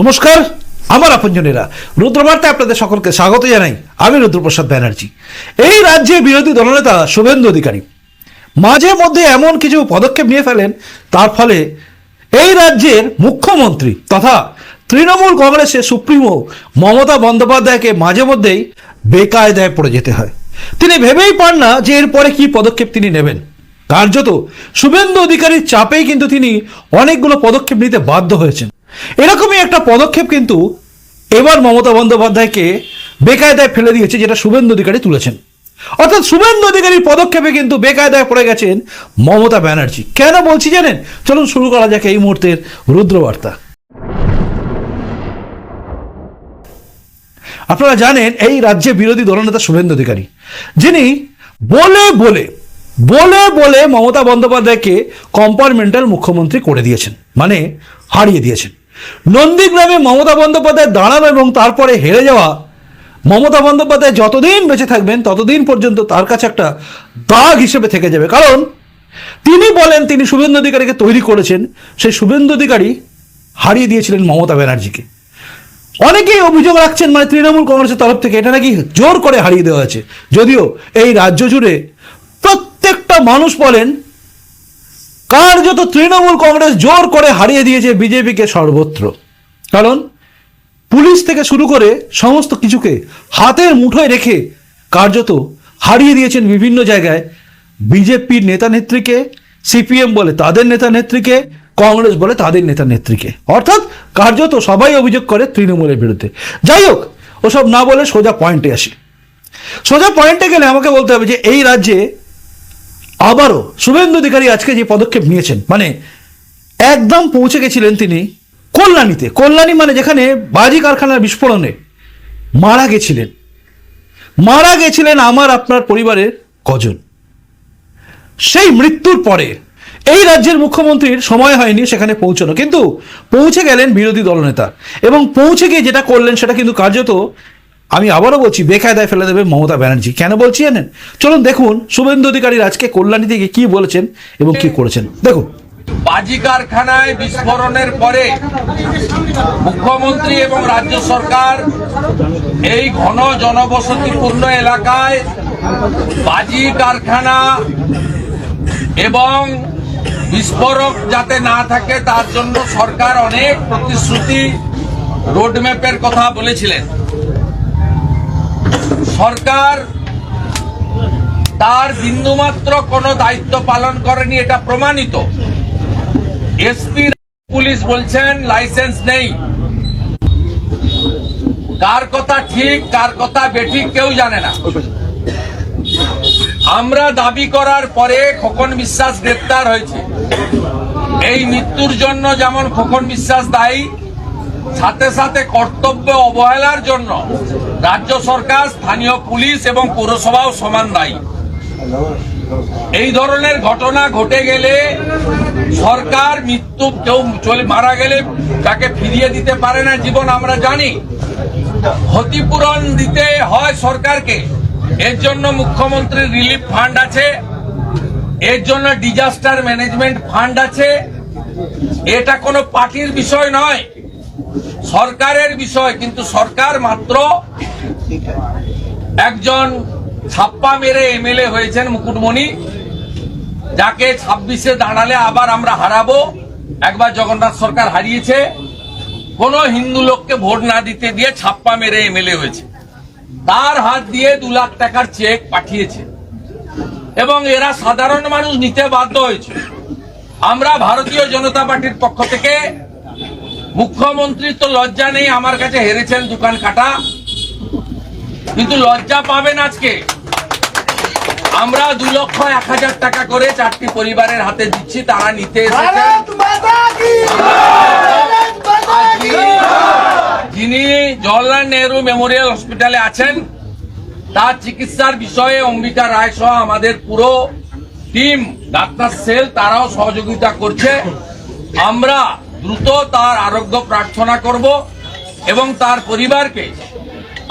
নমস্কার, আমার আপনজনেরা। রুদ্রবার্তায় আপনাদের সকলকে স্বাগত জানাই আমি রুদ্রপ্রসাদ ব্যানার্জি। এই রাজ্যে বিরোধী দলনেতা শুভেন্দু অধিকারী। মাঝে মধ্যে এমন কিছু পদক্ষেপ নিয়ে ফেলেন, তার ফলে এই রাজ্যের মুখ্যমন্ত্রী তথা তৃণমূল কংগ্রেসের সুপ্রিমো মমতা বন্দ্যোপাধ্যায়কে মাঝে মধ্যেই বেকায়দায় পড়ে যেতে হয়। তিনি ভেবেই পান না যে এরপরে কি পদক্ষেপ তিনি নেবেন। কার্যত শুভেন্দু অধিকারীর চাপেই কিন্তু তিনি অনেকগুলো পদক্ষেপ নিতে বাধ্য হয়েছেন। এরকমই একটা পদক্ষেপ কিন্তু এবার মমতা বন্দ্যোপাধ্যায়কে বেকায়দায় ফেলে দিয়েছে, যেটা শুভেন্দু অধিকারী তুলেছেন। অর্থাৎ শুভেন্দু অধিকারীর পদক্ষেপে কিন্তু বেকায়দায় পড়ে গেছেন মমতা ব্যানার্জি। কেন বলছি জানেন? চলুন শুরু করা যাক এই মুহূর্তের রুদ্রবার্তা। আপনারা জানেন, এই রাজ্যে বিরোধী দলনেতা শুভেন্দু অধিকারী, যিনি বলে বলে বলে বলে মমতা বন্দ্যোপাধ্যায়কে কম্পার্টমেন্টাল মুখ্যমন্ত্রী করে দিয়েছেন মানে হারিয়ে দিয়েছেন। নন্দীগ্রামে মমতা বন্দ্যোপাধ্যায় দাঁড়ানো এবং তারপরে হেরে যাওয়া। মমতা বন্দ্যোপাধ্যায় যতদিন বেঁচে থাকবেন, ততদিন পর্যন্ত তার কাছে একটা দাগ হিসেবে থেকে যাবে। কারণ তিনি বলেন, তিনি শুভেন্দু অধিকারীকে তৈরি করেছেন। সেই শুভেন্দু অধিকারী হারিয়ে দিয়েছিলেন মমতা ব্যানার্জিকে। অনেকেই অভিযোগ রাখছেন মানে তৃণমূল কংগ্রেসের তরফ থেকে এটা নাকি জোর করে হারিয়ে দেওয়া হয়েছে। যদিও এই রাজ্য জুড়ে প্রত্যেকটা মানুষ বলেন কার্যত তৃণমূল কংগ্রেস জোর করে হারিয়ে দিয়েছে বিজেপিকে সর্বত্র? কারণ পুলিশ থেকে শুরু করে সমস্ত কিছুকে হাতের মুঠোয় রেখে কার্যত হারিয়ে দিয়েছেন বিভিন্ন জায়গায় বিজেপির নেতা নেত্রীকে, সিপিএম বলে তাদের নেতা নেত্রীকে, কংগ্রেস বলে তাদের নেতা নেত্রীকে। অর্থাৎ কার্যত সবাই অভিযোগ করে তৃণমূলের বিরুদ্ধে। যাই হোক, ওসব না বলে সোজা পয়েন্টে আসি। সোজা পয়েন্টে গেলে আমাকে বলতে হবে যে এই রাজ্যে আবারও শুভেন্দু অধিকারী আজকে যে পদক্ষেপ নিয়েছেন মানে একদম পৌঁছে গেছিলেন তিনি কল্যাণীতে। কল্যাণী মানে যেখানে বাজি কারখানার বিস্ফোরণে মারা গেছিলেন। মারা গেছিলেন আমার, আপনার পরিবারের কজন। সেই মৃত্যুর পরে এই রাজ্যের মুখ্যমন্ত্রীর সময় হয়নি সেখানে পৌঁছানো, কিন্তু পৌঁছে গেলেন বিরোধী দলনেতা। এবং পৌঁছে গিয়ে যেটা করলেন সেটা কিন্তু কার্যত আমি আবারও বলছি, বেকায়দায় ফেলে দেবে মমতা ব্যানার্জি। কেন বলছি জানেন? চলুন দেখুন, শুভেন্দু অধিকারীর আজকে কল্যাণী থেকে কি বলেছেন এবং কি করেছেন। দেখুন। বাজি কারখানায় বিস্ফোরণের পরে মুখ্যমন্ত্রী এবং রাজ্য সরকার এই ঘন জনবসতিপূর্ণ এলাকায় বাজি কারখানা এবং বিস্ফোরক যাতে না থাকে, তার জন্য সরকার অনেক প্রতিশ্রুতি, রোডম্যাপের কথা বলেছিলেন। সরকার তার বিন্দুমাত্র কোনো দায়িত্ব পালন করেনি, এটা প্রমাণিত। এসপি, পুলিশ বলছেন, লাইসেন্স নেই। কার কথা ঠিক, কার কথা বেঠিক কেউ জানে না। আমরা দাবি করার পরে খোকন বিশ্বাস গ্রেপ্তার হয়েছে। এই মৃত্যুর জন্য যেমন খোকন বিশ্বাস দায়ী, সাথে সাথে কর্তব্য অবহেলার জন্য রাজ্য সরকার, স্থানীয় পুলিশ এবং পৌরসভাও সমান দায়ী এই ধরনের ঘটনা ঘটে গেলে সরকার মৃত্যু কেউ চলে মারা গেলে তাকে ফিরিয়ে দিতে পারে না, জীবন আমরা জানি। ক্ষতিপূরণ দিতে হয় সরকারকে। এর জন্য মুখ্যমন্ত্রীর রিলিফ ফান্ড আছে। এর জন্য ডিজাস্টার ম্যানেজমেন্ট ফান্ড আছে। এটা কোনো পার্টির বিষয় নয়। সরকারের বিষয়, কিন্তু সরকার মাত্র একজন ছাপ্পা মেরে এমএলএ হয়েছেন মুকুটমণি, যাকে ছাব্বিশে দাঁড়ালে আবার আমরা হারাবো। একবার জগন্নাথ সরকার হারিয়েছে, কোন হিন্দু লোককে ভোট না দিতে দিয়ে ছাপ্পা মেরে এমএলএ হয়েছে। তার হাত দিয়ে দু লাখ টাকার চেক পাঠিয়েছে। এবং এরা সাধারণ মানুষ নিতে বাধ্য হয়েছে। আমরা ভারতীয় জনতা পার্টির পক্ষ থেকে মুখ্যমন্ত্রীর তো লজ্জা নেই আমার কাছে হেরেছেন দোকান কাটা। কিন্তু লজ্জা পাবেন আজকে। আমরা দু লক্ষ এক হাজার টাকা করে চারটি পরিবারের হাতে দিচ্ছি তারা নিতে যিনি জওয়াহরলাল নেহরু মেমোরিয়াল হসপিটালে আছেন তার চিকিৎসার বিষয়ে অম্বিকা রায় সহ আমাদের পুরো টিম ডাক্তার সেল তারাও সহযোগিতা করছে। আমরা দ্রুত তার আরোগ্য প্রার্থনা করব এবং তার পরিবারকে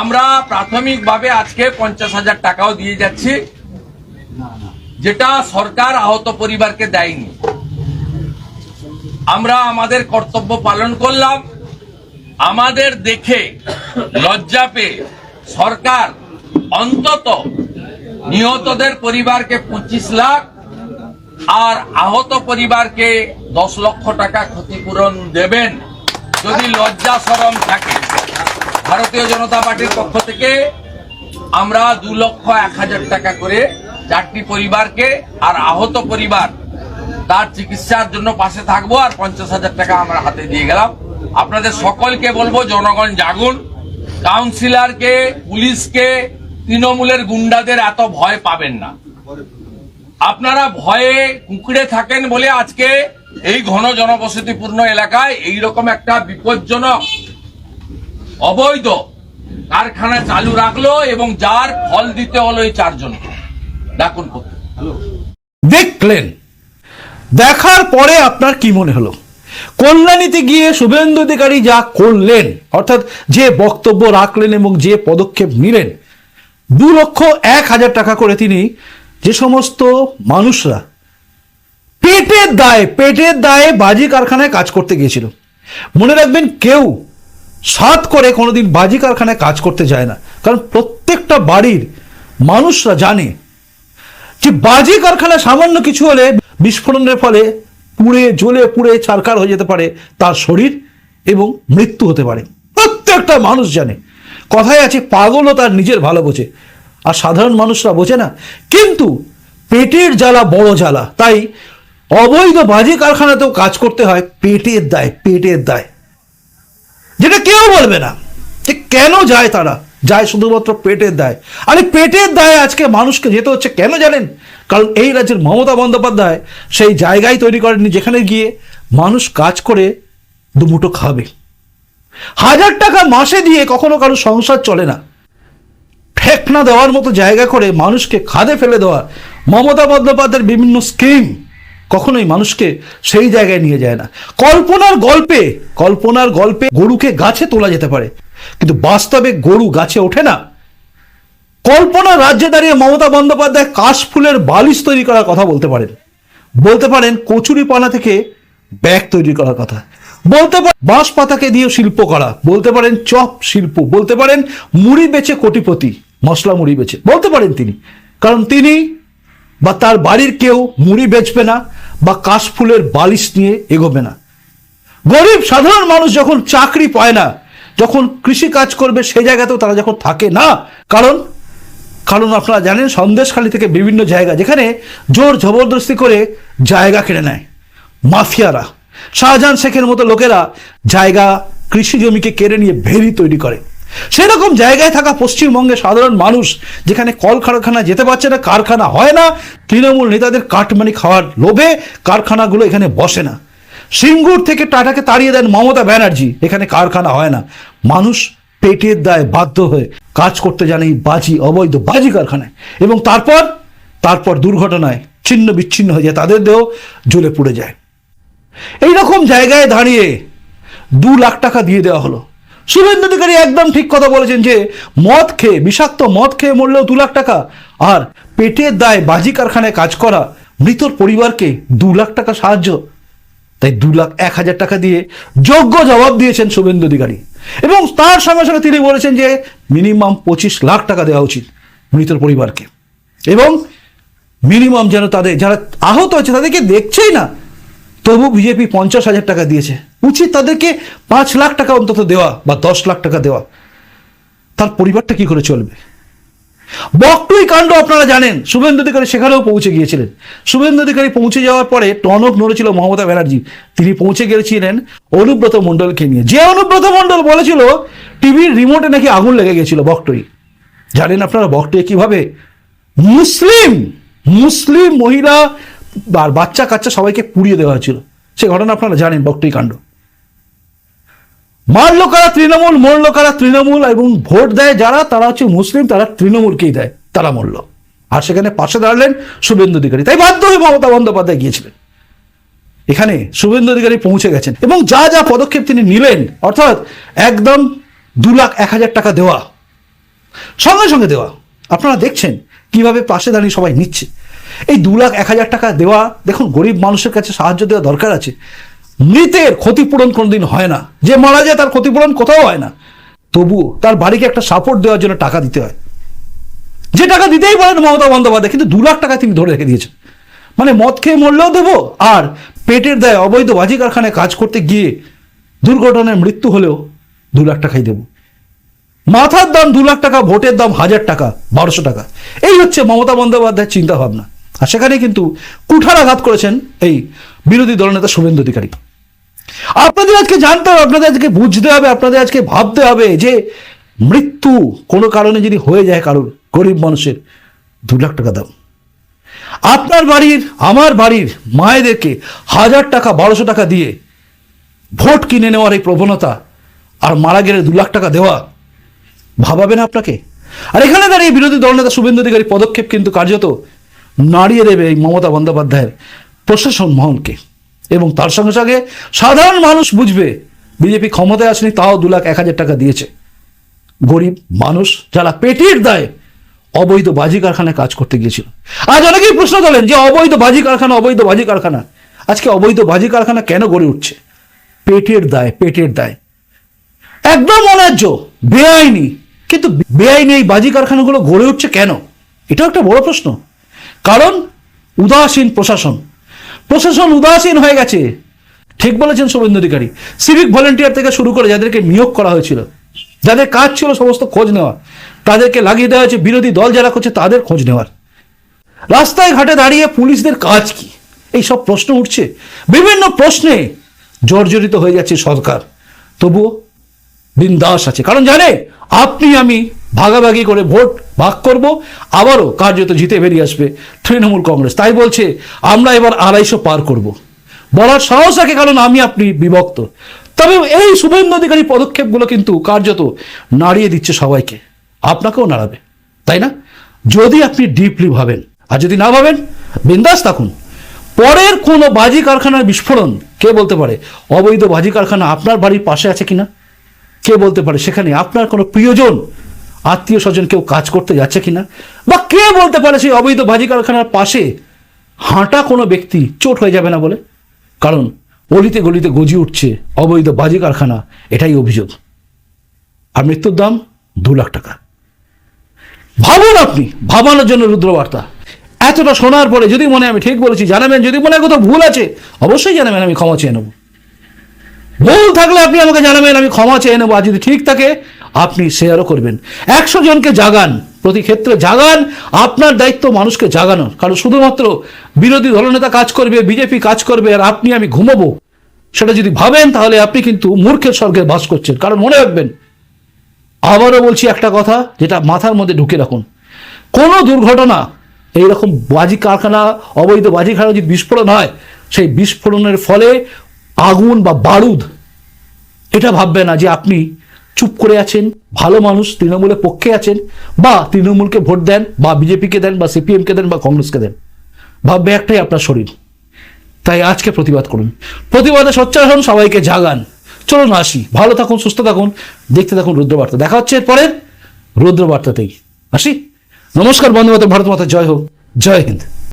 আমরা প্রাথমিকভাবে আজকে পঞ্চাশ হাজার টাকাও দিয়ে যাচ্ছি, যেটা সরকার আহত পরিবারকে দেয়নি। আমরা আমাদের কর্তব্য পালন করলাম। আমাদের দেখে লজ্জা পেয়ে সরকার অন্তত নিহতদের পরিবারকে পঁচিশ লাখ আর আহত পরিবারকে দশ লক্ষ টাকা ক্ষতিপূরণ দেবেন যদি লজ্জা সরম থাকে। ভারতীয় জনতা পার্টির পক্ষ থেকে আমরা দু লক্ষ এক হাজার টাকা করে চারটি পরিবারকে আর আহত পরিবার তার চিকিৎসার জন্য পাশে থাকব আর পঞ্চাশ হাজার টাকা আমরা হাতে দিয়ে গেলাম। আপনাদের সকলকে বলব, জনগণ জাগুন। কাউন্সিলরকে পুলিশকে, তৃণমূলের গুন্ডাদের এত ভয় পাবেন না। আপনারা ভয়ে কুঁকড়ে থাকেন বলে আজকে এই ঘন জনবসতিপূর্ণ এলাকায় এই রকম একটা বিপজ্জনক অবৈধ কারখানা চালু রাখল এবং যার ফল দিতে হলো এই চারজন ডাকুন দেখলেন। দেখার পরে আপনার কি মনে হলো? কল্যাণীতে গিয়ে শুভেন্দু অধিকারী যা করলেন অর্থাৎ যে বক্তব্য রাখলেন এবং যে পদক্ষেপ নিলেন দু লক্ষ এক হাজার টাকা করে তিনি যে সমস্ত মানুষরা পেটের দায়ে পেটের দায়ে বাজি কারখানায় কাজ করতে গিয়েছিল। মনে রাখবেন কেউ সাত করে কোনোদিন বাজি কারখানায় কাজ করতে যায় না। কারণ প্রত্যেকটা বাড়ির মানুষরা জানে যে বাজি কারখানা সামান্য কিছু হলে বিস্ফোরণের ফলে পুড়ে, জ্বলে পুড়ে ছারকার হয়ে যেতে পারে, তার শরীর এবং মৃত্যু হতে পারে। প্রত্যেকটা মানুষ জানে। কথায় আছে, পাগলও তার নিজের ভালো বোঝে। আর সাধারণ মানুষরা বোঝে না। কিন্তু পেটের জ্বালা বড় জ্বালা। তাই অবৈধ বাজি কারখানাতেও কাজ করতে হয় পেটের দায় পেটের দায়। যেটা কেউ বলবে না যে কেন যায় তারা? যায় শুধুমাত্র পেটের দায়। আরে পেটের দায়ে আজকে মানুষকে যেতে হচ্ছে কেন জানেন? কারণ এই রাজ্যের মমতা বন্দ্যোপাধ্যায় সেই জায়গায় তৈরি করেননি যেখানে গিয়ে মানুষ কাজ করে দুমুটো খাবে। হাজার টাকা মাসে দিয়ে কখনো কারও সংসার চলে না। ঠেকনা দেওয়ার মতো জায়গা করে মানুষকে খাদে ফেলে দেওয়া, মমতা বন্দ্যোপাধ্যায়ের বিভিন্ন স্কিম কখনোই মানুষকে সেই জায়গায় নিয়ে যায় না। কল্পনার গল্পে কল্পনার গল্পে গরুকে গাছে তোলা যেতে পারে, কিন্তু বাস্তবে গরু গাছে ওঠে না। কল্পনা রাজ্যে দাঁড়িয়ে মমতা বন্দ্যোপাধ্যায় কাশফুলের বালিশ তৈরি করার কথা বলতে পারেন। বলতে পারেন কচুরি পানা থেকে ব্যাগ তৈরি করার কথা। বলতে পারেন বাঁশ পাতাকে দিয়ে শিল্প করা। বলতে পারেন চপ শিল্প। বলতে পারেন মুড়ি বেচে কোটিপতি। মশলা মুড়ি বেচে বলতে পারেন তিনি। কারণ তিনি বা তার বাড়ির কেউ মুড়ি বেচবে না বা কাশফুলের বালিশ নিয়ে এগোবে না। গরিব, সাধারণ মানুষ যখন চাকরি পায় না, যখন কৃষি কাজ করবে সে জায়গাতেও তারা যখন থাকে না, কারণ কারণ আপনারা জানেন সন্দেশখালী থেকে বিভিন্ন জায়গা, যেখানে জোর জবরদস্তি করে জায়গা কেড়ে নেয়। মাফিয়ারা, শাহজাহান শেখের মতো লোকেরা জায়গা কৃষি জমিকে কেড়ে নিয়ে ভেরি তৈরি করে। সেরকম জায়গায় থাকা পশ্চিমবঙ্গে সাধারণ মানুষ যেখানে কলকারখানা যেতে পারছে না, কারখানা হয় না, তৃণমূল নেতাদের কাটমানি খাওয়ার লোভে কারখানাগুলো এখানে বসে না। সিঙ্গুর থেকে টাটাকে তাড়িয়ে দেন মমতা ব্যানার্জি, এখানে কারখানা হয় না। মানুষ পেটের দায় বাধ্য হয়ে কাজ করতে জানে বাজি, অবৈধ বাজি কারখানায়। এবং তারপর তারপর দুর্ঘটনায় ছিন্ন বিচ্ছিন্ন হয়ে যায়, তাদের দেহ জ্বলে পুড়ে যায়। এইরকম জায়গায় দাঁড়িয়ে দু লাখ টাকা দিয়ে দেওয়া হলো। শুভেন্দু অধিকারী একদম ঠিক কথা বলেছেন যে, মদ খেয়ে, বিষাক্ত মদ খেয়ে মরলেও দু লাখ টাকা। আর পেটের দায় বাজি কারখানায় কাজ করা মৃতর পরিবারকে দু লাখ টাকা সাহায্য। তাই দু লাখ এক হাজার টাকা দিয়ে যোগ্য জবাব দিয়েছেন শুভেন্দু অধিকারী এবং তার সঙ্গে সঙ্গে তিনি বলেছেন যে, মিনিমাম পঁচিশ লাখ টাকা দেওয়া উচিত মৃতর পরিবারকে। এবং মিনিমাম যেন তাদের, যারা আহত হয়েছে তাদেরকে দেখছেই না। তবু বিজেপি পঞ্চাশ হাজার টাকা দিয়েছে। উচিত তাদেরকে পাঁচ লাখ টাকা অন্তত দেওয়া বা দশ লাখ টাকা দেওয়া। তার পরিবারটা কি করে চলবে? বকটুই কাণ্ড আপনারা জানেন। শুভেন্দু অধিকারী সেখানেও পৌঁছে গিয়েছিলেন। শুভেন্দু অধিকারী পৌঁছে যাওয়ার পরে টনক নড়েছিল মমতা ব্যানার্জি। তিনি পৌঁছে গিয়েছিলেন অনুব্রত মণ্ডলকে নিয়ে। যে অনুব্রত মণ্ডল বলেছিল, টিভির রিমোটে নাকি আগুন লেগে গেছিল বকটুই জানেন আপনারা বকটুই কীভাবে? মুসলিম মুসলিম মহিলা আর বাচ্চা কাচ্চা সবাইকে পুড়িয়ে দেওয়া হয়েছিল। সে ঘটনা আপনারা জানেন বকটুই কাণ্ড। মারলো কারা তৃণমূল, মরলো কারা তৃণমূল এবং ভোট দেয় যারা, তারা হচ্ছে মুসলিম, তারা তৃণমূলকেই দেয়, তারা মরলো। আর সেখানে পাশে দাঁড়ালেন শুভেন্দু অধিকারী। তাই বাধ্য হয়ে মমতা বন্দ্যোপাধ্যায় গিয়েছিলেন। এখানে শুভেন্দু অধিকারী পৌঁছে গেছেন এবং যা যা পদক্ষেপ তিনি নিলেন, অর্থাৎ একদম দু লাখ এক হাজার টাকা দেওয়া, সঙ্গে সঙ্গে দেওয়া। আপনারা দেখছেন কীভাবে পাশে দাঁড়িয়ে সবাই নিচ্ছে। এই দু লাখ, এক হাজার টাকা দেওয়া, দেখুন, গরিব মানুষের কাছে সাহায্য দেওয়া দরকার আছে। মৃতের ক্ষতিপূরণ কোনোদিন হয় না। যে মারা যায় তার ক্ষতিপূরণ কোথাও হয় না। তবুও তার বাড়িকে একটা সাপোর্ট দেওয়ার জন্য টাকা দিতে হয়। যে টাকা দিতেই পারেন মমতা বন্দ্যোপাধ্যায়, কিন্তু দু লাখ টাকা তিনি ধরে রেখে দিয়েছেন। মানে মদ খেয়ে মরলেও দেবো, আর পেটের দায় অবৈধ বাজি কারখানায় কাজ করতে গিয়ে দুর্ঘটনায় মৃত্যু হলেও দু লাখ টাকাই দেবো। মাথার দাম দু লাখ টাকা, ভোটের দাম হাজার টাকা, বারোশো টাকা। এই হচ্ছে মমতা বন্দ্যোপাধ্যায়ের চিন্তা ভাবনা আর সেখানে কিন্তু কুঠারাঘাত করেছেন এই বিরোধী দলনেতা শুভেন্দু অধিকারী। আপনাদের আজকে জানতে হবে, আপনাদের আজকে বুঝতে হবে, আপনাদের আজকে ভাবতে হবে যে মৃত্যু কোনো কারণে যদি হয়ে যায় কারোর, গরিব মানুষের, দু লাখ টাকা দাম আপনার বাড়ির, আমার বাড়ির মায়েদেরকে হাজার টাকা, বারোশো টাকা দিয়ে ভোট কিনে নেওয়ার এই প্রবণতা আর মারা গেলে দু লাখ টাকা দেওয়া, ভাবাবে না আপনাকে? আর এখানে দাঁড়িয়ে বিরোধী দলনেতা শুভেন্দু অধিকারী পদক্ষেপ কিন্তু কার্যত নাড়িয়ে দেবে এই মমতা বন্দ্যোপাধ্যায়ের প্রশাসন মহলকে। এবং তার সঙ্গে সঙ্গে সাধারণ মানুষ বুঝবে, বিজেপি ক্ষমতায় আসেনি, তাও দু লাখ এক হাজার টাকা দিয়েছে। গরিব মানুষ যারা পেটের দায় অবৈধ বাজি কারখানায় কাজ করতে গিয়েছিল। আজ অনেকেই প্রশ্ন তোলেন যে অবৈধ বাজি কারখানা, অবৈধ বাজি কারখানা, আজকে অবৈধ বাজি কারখানা কেন গড়ে উঠছে? পেটের দায় পেটের দায়। একদম অন্যায্য, বেআইনি। কিন্তু বেআইনি এই বাজি কারখানাগুলো গড়ে উঠছে কেন? এটাও একটা বড় প্রশ্ন। কারণ উদাসীন প্রশাসন। প্রশাসন উদাসীন হয়ে গেছে। ঠিক বলেছেন শুভেন্দু অধিকারী। সিভিক ভলেন্টিয়ার থেকে শুরু করে যাদেরকে নিয়োগ করা হয়েছিল, যাদের কাজ ছিল সমস্ত খোঁজ নেওয়া, তাদেরকে লাগিয়ে দেওয়া হয়েছে, বিরোধী দল যারা করছে তাদের খোঁজ নেওয়ার। রাস্তায় ঘাটে দাঁড়িয়ে পুলিশদের কাজ কি? এই সব প্রশ্ন উঠছে। বিভিন্ন প্রশ্নে জর্জরিত হয়ে যাচ্ছে সরকার। তবুও বিন্দাস আছে। কারণ জানে, আপনি আমি ভাগাভাগি করে ভোট ভাগ করব, আবারও কার্যত জিতে বেরিয়ে আসবে তৃণমূল কংগ্রেস। তাই বলছে, আমরা এবার আড়াইশো পার করব। বলার সাহস রাখে কারণ আমি আপনি বিভক্ত। তবে এই শুভেন্দু অধিকারী পদক্ষেপগুলো কিন্তু কার্যত নাড়িয়ে দিচ্ছে সবাইকে। আপনাকেও নাড়াবে, তাই না? যদি আপনি ডিপলি ভাবেন, আর যদি না ভাবেন, বিন্দাস থাকুন। পরের কোনো বাজি কারখানার বিস্ফোরণ কে বলতে পারে? অবৈধ বাজি কারখানা আপনার বাড়ির পাশে আছে কিনা? কে বলতে পারে? সেখানে আপনার কোনো প্রিয়জন আত্মীয় স্বজন কেউ কাজ করতে যাচ্ছে কিনা? বা কে বলতে পারে সেই অবৈধ বাজি কারখানার পাশে হাঁটা কোনো ব্যক্তি চোট হয়ে যাবে না বলে? কারণ অলিতে গলিতে গজি উঠছে অবৈধ বাজি কারখানা, এটাই অভিযোগ। আর মৃত্যুর দাম দু লাখ টাকা। ভাবুন আপনি, ভাবানোর জন্য রুদ্রবার্তা। এতটা শোনার পরে যদি মনে আমি ঠিক বলেছি, জানাবেন। যদি মনে কোথাও ভুল আছে, অবশ্যই জানাবেন, আমি ক্ষমা চেয়ে নেব। ভুল থাকলে আপনি আমাকে জানাবেন, আমি ক্ষমা চেয়ে নেব। আর যদি ঠিক থাকে আপনি শেয়ারও করবেন। একশো জনকে জাগান, প্রতি ক্ষেত্রে জাগান, আপনার দায়িত্ব মানুষকে জাগানোর। কারণ শুধুমাত্র বিরোধী দলনেতা কাজ করবে, বিজেপি কাজ করবে, আর আপনি আমি ঘুমাবো, সেটা যদি ভাবেন, তাহলে আপনি কিন্তু মূর্খের স্বর্গে বাস করছেন। কারণ মনে রাখবেন, আবারও বলছি একটা কথা, যেটা মাথার মধ্যে ঢুকে রাখুন। কোনো দুর্ঘটনা, এইরকম বাজি কারখানা, অবৈধ বাজি কারখানা যদি বিস্ফোরণ হয়, সেই বিস্ফোরণের ফলে আগুন বা বারুদ, এটা ভাববে না যে আপনি চুপ করে আছেন, ভালো মানুষ তৃণমূলের পক্ষে আছেন, বা তৃণমূলকে ভোট দেন, বা বিজেপিকে দেন, বা সিপিএমকে দেন, বা কংগ্রেসকে দেন। ভাববে একটাই আপনার শরীর। তাই আজকে প্রতিবাদ করুন। প্রতিবাদে সোচ্চার হন, সবাইকে জাগান। চলুন আসি। ভালো থাকুন, সুস্থ থাকুন। দেখতে থাকুন রুদ্রবার্তা। দেখা হচ্ছে এরপরের রুদ্রবার্তাতেই। আসি? নমস্কার বন্ধু ভারত মাতা জয় হোক। জয় হিন্দ।